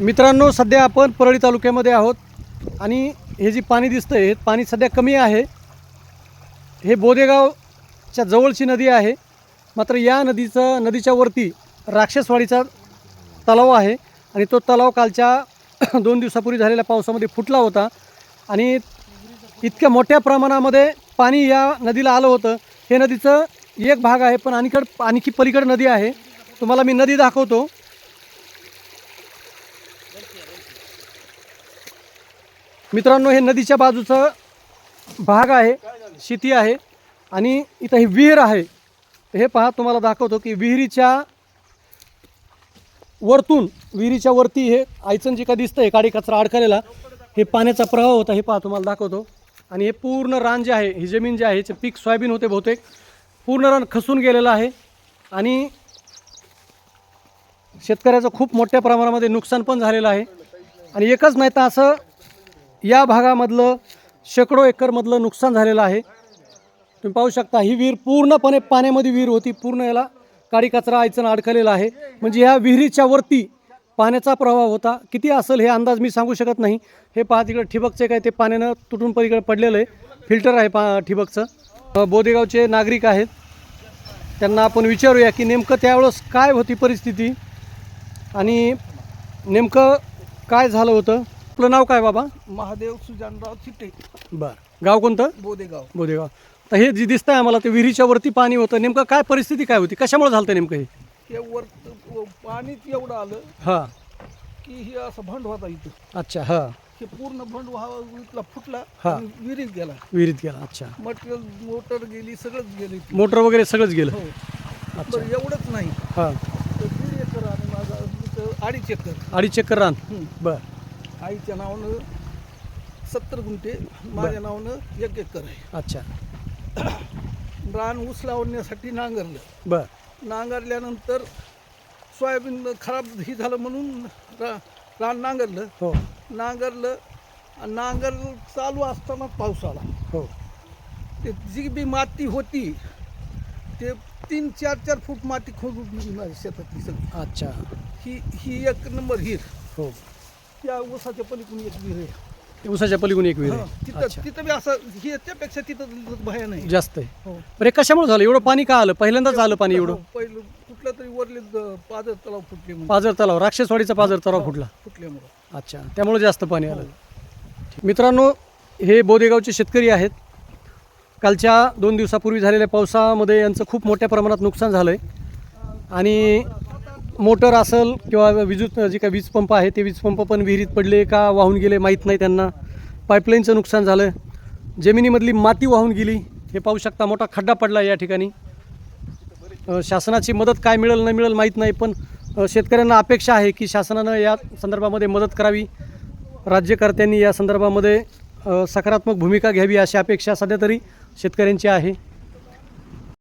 मित्रांनो सध्या आपण परळी तालुक्यामध्ये आहोत आणि हे जी पाणी दिसतं आहे हे पाणी सध्या कमी आहे. हे बोदेगावच्या जवळची नदी आहे. मात्र या नदीचं नदीच्या वरती राक्षसवाडीचा तलाव आहे आणि तो तलाव कालच्या दोन दिवसापूर्वी झालेल्या पावसामध्ये फुटला होता आणि इतक्या मोठ्या प्रमाणामध्ये पाणी या नदीला आलं होतं. हे नदीचं एक भाग आहे पण आणखी आणखी पलीकडं नदी आहे. तुम्हाला मी नदी दाखवतो. मित्रांनो हे नदीच्या बाजूचं भाग आहे शेती आहे आणि इथं ही विहीर आहे. हे पहा तुम्हाला दाखवतो की विहिरीच्या वरतून विहिरीच्या वरती हे आयचन जे का दिसतं आहे काडी कचरा अडकलेला. हे पाण्याचा प्रवाह होता हे पहा तुम्हाला दाखवतो. आणि हे पूर्ण रान जे आहे ही जमीन जे आहे याचे पीक सोयाबीन होते बहुतेक. पूर्ण रान खसून गेलेलं आहे. आणि शेतकऱ्याचं खूप मोठ्या प्रमाणामध्ये नुकसान पण झालेलं आहे. आणि एकच नाही तर असं या भागामधलं शेकडो एकरमधलं नुकसान झालेलं आहे. तुम्ही पाहू शकता ही विहीर पूर्णपणे पाण्यामध्ये विहीर होती. पूर्ण याला काडी कचरा आयचण अडकलेला आहे. म्हणजे ह्या विहिरीच्या वरती पाण्याचा प्रवाह होता. किती असेल हे अंदाज मी सांगू शकत नाही. हे पहा तिकडे ठिबकचे काय ते पाण्यानं तुटून पलीकडे पडलेलं आहे. फिल्टर आहे पा ठिबकचं. बोदेगावचे नागरिक आहेत. त्यांना आपण विचारूया की नेमकं त्यावेळेस काय होती परिस्थिती? आणि नेमकं काय झालं होतं? आपलं नाव काय बाबा? महादेव सुजानराव चिटे बरं. गाव कोणतं? बोदेगाव. बोदेगाव. तर हे जे दिसतंय आम्हाला ते विहिरीच्या वरती पाणी होतं. नेमकं काय परिस्थिती काय होती? कशामुळे झालं होतं नेमकं हे? हे वर पाणीच एवढं आलं हां. की हे असं भंड होता इथं. अच्छा हां. हे पूर्ण भंड व्हावा इथला फुटला हा. आणि विहिरीत गेला. विहिरीत गेला अच्छा. मटेरियल मोटर गेली सगळंच गेलं. मोटर वगैरे सगळंच गेलं. हो. अच्छा. बरं एवढंच नाही. हां तर दीड एकर आणि माझा इथं अडीच एकर. अडीच चक्कर रान. हं. बरं. आईच्या नावानं सत्तर गुंठे माझ्या नावानं एक एकर आहे. अच्छा. रान ऊस लावण्यासाठी नांगरलं. बरं. नांगरल्यानंतर सोयाबीन खराब ही झालं म्हणून रा रान नांगरलं. हो. नांगरलं. आणि नांगर चालू असताना पाऊस आला. हो. ते जी बी माती होती ते तीन चार चार फूट माती खोदून माझ्या शेतातली सगळी अच्छा. ही ही एक नंबर हिर. हो. त्या ऊसाच्या पलीकडून एक विहीर आहे. ते उसाच्या पलीकडून एक विहीर हं, आहे. तिथं अच्छा. तिथं बी असं ही त्यापेक्षा तिथं भया नाही जास्त आहे. हो. बरं हे कशामुळे झालं? एवढं पाणी का आलं? पहिल्यांदाच आलं पाणी एवढं. हो, पहिलं कुठलं तरी वरले पाझर तलाव फुटले म्हणून. पाझर तलाव राक्षसवाडीचा पाझर तलाव फुटला. फुटल्यामुळं अच्छा. त्यामुळे जास्त पाणी आलं. मित्रांनो हे बोदेगावचे शेतकरी आहेत. कालच्या दोन दिवसापूर्वी झालेल्या पावसामध्ये यांचं खूप मोठ्या प्रमाणात नुकसान झालं आहे आणि मोटर असेल किंवा विद्युत जे काय वीज पंप आहे ते वीज पंप पण विहिरीत पडले का वाहून गेले माहीत नाही त्यांना. पाईपलाईनचं नुकसान झालं जमिनीमधली माती वाहून गेली. हे पाहू शकता मोठा खड्डा पडला या ठिकाणी. शासनाची मदत काय मिळेल न मिळेल माहीत नाही पण शेतकऱ्यांना अपेक्षा आहे की शासनानं या संदर्भामध्ये मदत करावी. राज्यकर्त्यांनी या संदर्भामध्ये सकारात्मक भूमिका घ्यावी अशी अपेक्षा सध्या तरी शेतकऱ्यांची आहे.